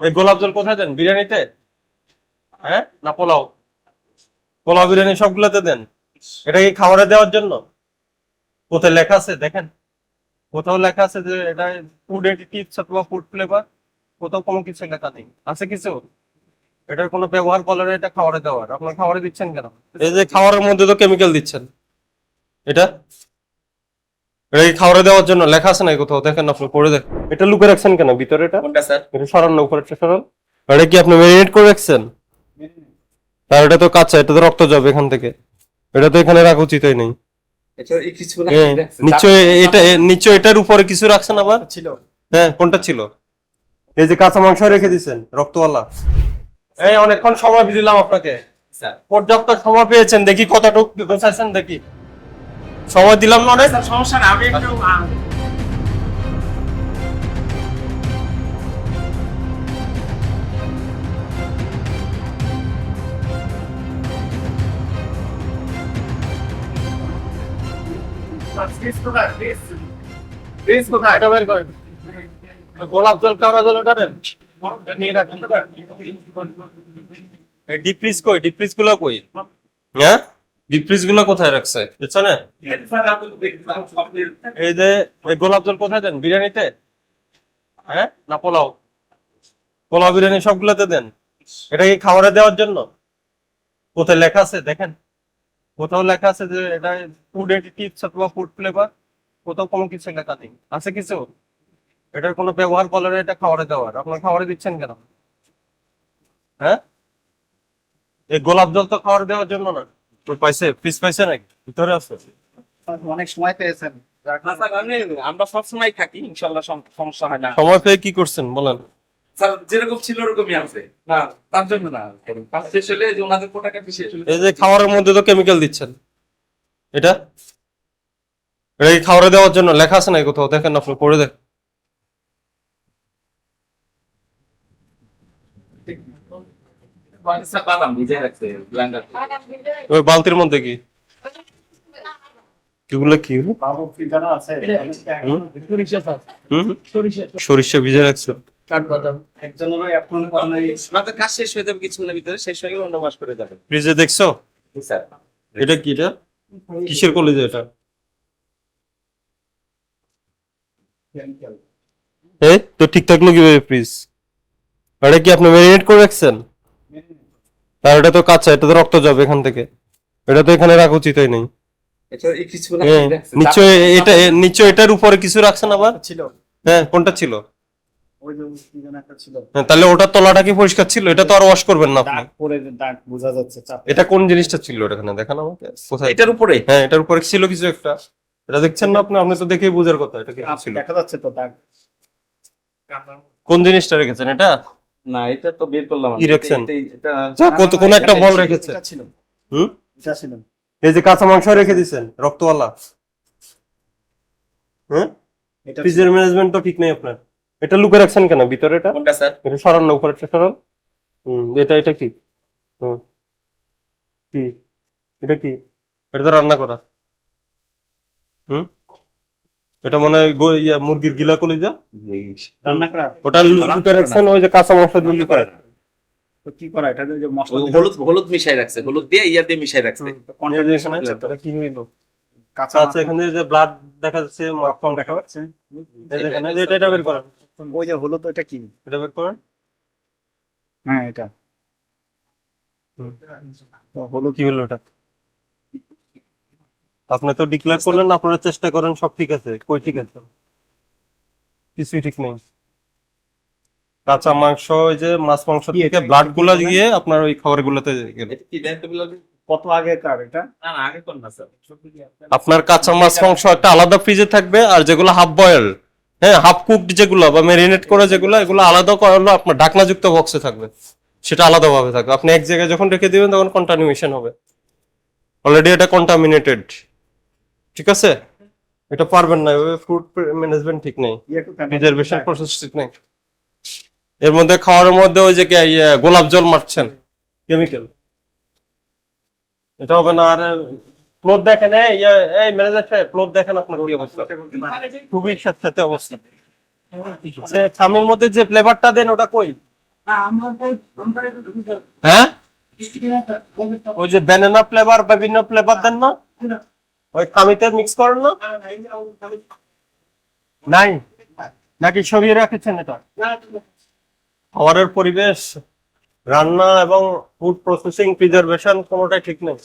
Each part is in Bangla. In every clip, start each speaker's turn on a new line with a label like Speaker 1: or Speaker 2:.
Speaker 1: এই গোলাপ জল কোথায় দেন? বিরিয়ানিতে? হ্যাঁ? না পোলাও? পোলাও, বিরিয়ানি সবগুলোতে দেন। এটা কি খাবারে দেওয়ার জন্য? কোথায় লেখা আছে? দেখেন। কোথাও লেখা আছে যে এটা ফুড এডিটিভস অথবা ফুড ফ্লেভার কোথাও কোনো কিছু লেখা নেই। আছে কিছু? এটার কোনো ব্যবহার বলে না, এটা খাবারে দেওয়ার। আপনার খাবারে দিচ্ছেন কেন? এই যে খাবারের মধ্যে তো কেমিক্যাল দিচ্ছেন। এটা? এটা কি খাবারে দেওয়ার জন্য? লেখা আছে না কোথাও? দেখেন আপনি, পড়ে দেখ এটা লুকে রাখছেন কেন? ভিতরে এটা?
Speaker 2: কোনটা স্যার?
Speaker 1: এটা সরান না উপরে সরান। এটা কি আপনি ম্যারিনেট করে রাখছেন? আর এটা তো কাঁচা এটা তো রক্ত যাবে এখান থেকে। এটা তো এখানে রাখা উচিতই নেই।
Speaker 2: এটা এই কিছু না
Speaker 1: হ্যাঁ, নিশ্চয় এটা নিশ্চয় এটার উপরে কিছু রাখছেন আবার?
Speaker 2: ছিল।
Speaker 1: হ্যাঁ কোনটা ছিল? এই যে কাঁচা মাংস রেখে দিছেন রক্তওয়ালা। এই অনেকক্ষণ সময় দিলাম আপনাকে। পর্যাপ্ত সময় পেয়েছেন দেখি কতটুকু গোছাইছেন দেখি। সময় দিলাম না অনেক।
Speaker 2: সমস্যা না আমি একটু
Speaker 1: গোলাপ জল কাওড়া জল কই ডিপগুলো কই? হ্যাঁ ডিপগুলো কোথায় রাখছে? পেছনে এই যে গোলাপ জল কোথায় দেন? বিরিয়ানিতে। হ্যাঁ? না, পোলাও। পোলাও বিরিয়ানি সবগুলোতে দেন। এটা কি খাবারে দেওয়ার জন্য? কোথায় লেখা আছে? দেখেন। কোথাও লেখা আছে যে এটা ফুড এডিটিভস অথবা ফুড ফ্লেভার কোথাও কোনো কিছু লেখা নেই। আছে কিছু? এটার কোনো ব্যবহার বলে না এটা খাবারে দেওয়ার আপনার খাবারে দিচ্ছেন কেন? হ্যাঁ? এই গোলাপ জল তো খাবার দেওয়ার জন্য না। তো পাইছে? পিস পাইছে নাকি? ভিতরে আছে।
Speaker 3: অনেক সময় পেয়েছেন।
Speaker 2: আমি আমরা সবসময় থাকি ইনশাল্লাহ সমস্যা হয় না।
Speaker 1: সময় পেয়ে কি করছেন? বলেন।
Speaker 2: স্যার যেরকম ছিল ওরকমই আছে। না তার জন্য না। কাজ শেষ হলে যে ওনাদের কোটাকা শেষ হলে
Speaker 1: এই যে খাবারের মধ্যে তো কেমিক্যাল দিচ্ছেন। এটা? এটা কি খাবারে দেওয়ার জন্য লেখা আছে না কোথাও? দেখেন আপনি পড়ে দেখ ওই বালতির মধ্যে কি? কিগুলো কি? সরিষা ভিজে রাখছো।
Speaker 3: একজনেরও এখন
Speaker 2: আপনাদের কাজ শেষ হয়ে যাবে কিছুক্ষণের ভিতরে শেষ হয়ে গেলে অন্য মাস করে যাবে।
Speaker 1: ফ্রিজে দেখছ?
Speaker 2: স্যার।
Speaker 1: এটা কি এটা? কিসের কলেজে এটা? এই তো ঠিক থাকল কীভাবে ফ্রিজ? এটা কি আপনি ম্যারিনেট করে রাখছেন? আর এটা তো কাঁচা এটা তো রক্ত যাবে এখান থেকে। এটা তো এখানে রাখা উচিতই নেই
Speaker 2: এটা এই কিছু না
Speaker 1: হ্যাঁ, নিশ্চয় এটা নিশ্চয় এটার উপরে কিছু রাখছেন আবার?
Speaker 3: ছিল।
Speaker 1: হ্যাঁ কোনটা ছিল? তাহলে ওটার তলাটা কি পরিষ্কার ছিল? এটা তো আর ওয়াশ করবেন না আপনি।
Speaker 3: দাগ পরে দাগ বোঝা যাচ্ছে
Speaker 1: এটা কোন জিনিসটা ছিল এখানে দেখেন আমাকে। কোথায়?
Speaker 2: এটার উপরে?
Speaker 1: হ্যাঁ এটার উপরে ছিল কিছু একটা। এটা দেখছেন না আপনি? আপনি তো দেখেই বুঝার কথা এটা কি ছিল?
Speaker 3: দেখা যাচ্ছে তো দাগ।
Speaker 1: কোন জিনিসটা রেখেছেন এটা?
Speaker 2: না এটা তো বের করলাম
Speaker 1: কি রাখছেন?
Speaker 2: এটা-
Speaker 1: কত কোন একটা বল রেখেছে।
Speaker 3: এটা ছিল।
Speaker 1: হুম?
Speaker 3: এটা ছিল।
Speaker 1: এই যে কাঁচা মাংস রেখে দিছেন রক্তওয়ালা। হ্যাঁ?
Speaker 3: এটা
Speaker 1: ফ্রিজের ম্যানেজমেন্ট তো ঠিক নেই আপনার। এটা লুকে রাখছেন কেন? ভিতরে এটা?
Speaker 2: কোনটা স্যার?
Speaker 1: এটা সরান না উপরে সরান। হুম এটা এটা কি? হুম। কি? এটা কি? এটা তো রান্না করা। হুম? এটা মনে হয় ইয়া মুরগির গিলা কলিজা
Speaker 3: রান্না করা?
Speaker 1: ওটা লুকে রাখছেন ওই যে কাঁচা মাংস দিয়ে।
Speaker 3: তো কি করা? এটা যে মশলা
Speaker 2: হলুদ হলুদ মিশাই রাখছে হলুদ দিয়ে ইয়া দিয়ে মিশাই রাখছে
Speaker 3: সাজাতে?
Speaker 1: এটা কি হইল?
Speaker 3: কাঁচা
Speaker 1: আচ্ছা এখানে যে ব্লাড দেখা যাচ্ছে
Speaker 3: কম দেখা যাচ্ছে।
Speaker 1: এখানে এটা এটা বের করেন।
Speaker 3: ওই যে হলুদ ওইটা কি
Speaker 1: এটা বের করেন।
Speaker 3: হ্যাঁ এটা। তো হলুদ
Speaker 1: কি হলো ওটা? আপনি তো ডিক্লেয়ার করলেন আপনারা চেষ্টা করেন সব ঠিক আছে। কই ঠিক আছে? কিছুই ঠিক নেই। কাঁচা মাংস ওই যে মাছ মাংস থেকে ব্লাডগুলা গিয়ে আপনার ওই খাবার গুলোতে
Speaker 2: এটা
Speaker 3: কত আগে কার এটা?
Speaker 2: না না আগে কোন না স্যার।
Speaker 1: আপনার কাঁচা মাছ মাংস একটা আলাদা ফ্রিজে থাকবে আর যেগুলো হাফ বয়েল হ্যাঁ হাফ কুকড যেগুলো বা ম্যারিনেট করে যেগুলো এগুলো আলাদা করা হলো আপনার ঢাকনাযুক্ত বক্সে থাকবে। সেটা আলাদাভাবে থাকবে। আপনি এক জায়গায় যখন রেখে দিবেন তখন কন্টামিনেশন হবে। অলরেডি এটা কন্টামিনেটেড ঠিক আছে? এটা পারবেন না এভাবে ফুড ম্যানেজমেন্ট ঠিক নেই? রিজার্ভেশন প্রসেস ঠিক নেই। এর মধ্যে খাওয়ার মধ্যে ওই যে ইয়ে, গোলাপ জল মারছেন। কেমিক্যাল এটা হবে না আর প্লট দেখেন এই ইয়ে, ম্যানেজার সাহেব প্লট দেখেন আপনার কি অবস্থা? খুবই সাথে অবস্থা। সামনের মধ্যে যে ফ্লেভারটা দেন ওটা কই? হ্যাঁ? ওই যে ব্যানানা ফ্লেভার বিভিন্ন ফ্লেভার দেন না? ওই খামিতে মিক্স করেন না? নাই? নাকি সরিয়ে রেখেছেন এটা? খাবারের পরিবেশ রান্না এবং ফুড প্রসেসিং প্রিজার্ভেশন কোনোটাই ঠিক নেই।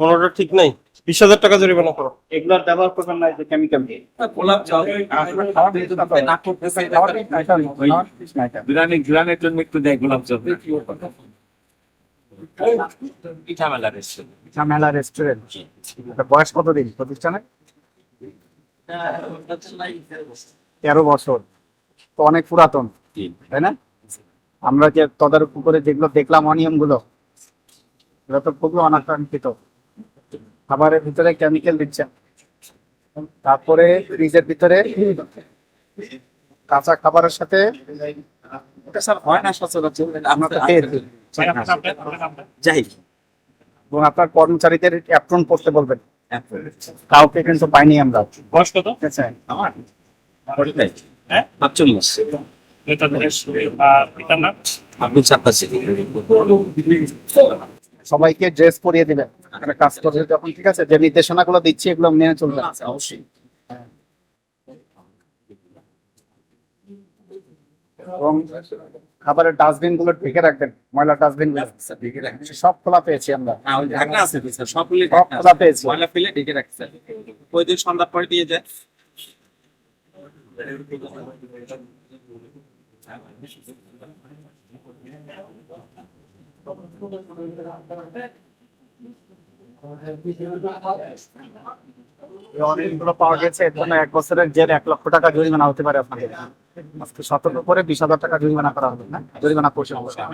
Speaker 1: কোনোটা ঠিক নাই? বিশ হাজার টাকা জরিমানা করো।
Speaker 3: এগুলোর ব্যবহার করবেন না যে কেমিক্যাল
Speaker 2: গোলাপ জামুন না করতেছে জন্য একটু দেয় গোলাপ রেস্টুরেন্ট
Speaker 3: মেলা রেস্টুরেন্ট বয়স কতদিন প্রতিষ্ঠানে? তেরো বছর। তো অনেক পুরাতন তাই না? আমরা যে তদারক করে যেগুলো দেখলাম অনিয়মগুলো এগুলো তো খুবই অনাকাঙ্ক্ষিত। খাবারের ভিতরে কেমিক্যাল দিচ্ছে। তারপরে ফ্রিজের ভিতরে কাঁচা খাবারের সাথে
Speaker 2: স্যার হয় না সচরাচর?
Speaker 3: আমরা
Speaker 2: যাই
Speaker 3: এবং আপনার কর্মচারীদের অ্যাপ্রন করতে বলবেন। কাউকে কিন্তু পাইনি আমরা।
Speaker 4: বয়স কত
Speaker 2: আমার?
Speaker 4: হ্যাঁ?
Speaker 2: হ্যাঁ পাঁচচল্লিশ
Speaker 3: সবাইকে ড্রেস পরিয়ে দিবেন। একটা কাজ করবে যখন ঠিক আছে? যে নির্দেশনাগুলো দিচ্ছি এগুলো মেনে চলবে।
Speaker 2: অবশ্যই।
Speaker 3: এবং খাবারের ডাস্টবিনগুলো ঢেকে রাখবেন ময়লা
Speaker 2: ডাস্টবিনগুলো ঢেকে রাখছি।
Speaker 3: সব খোলা পেয়েছি আমরা।
Speaker 2: ওই ঢাকনা আছে স্যার
Speaker 3: সব খোলা পেয়েছি।
Speaker 2: ময়লা ফেলে ঢেকে রাখছি ওই দিন সন্ধ্যার পরে দিয়ে যায়।
Speaker 3: এই অনেকগুলো পাওয়া গেছে, এর জন্য এক বছরের জেল এক লক্ষ টাকা জরিমানা হতে পারে আপনাদের। আজকে সতর্ক করে বিশ হাজার টাকা জরিমানা করা হবে, না? জরিমানা করছে
Speaker 2: অবশ্যই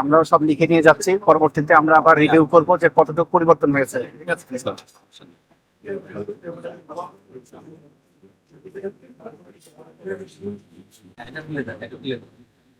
Speaker 3: আমরাও সব লিখে নিয়ে যাচ্ছি, পরবর্তীতে আমরা আবার রিভিউ করব যে কতটুকু পরিবর্তন হয়েছে। ঠিক আছে।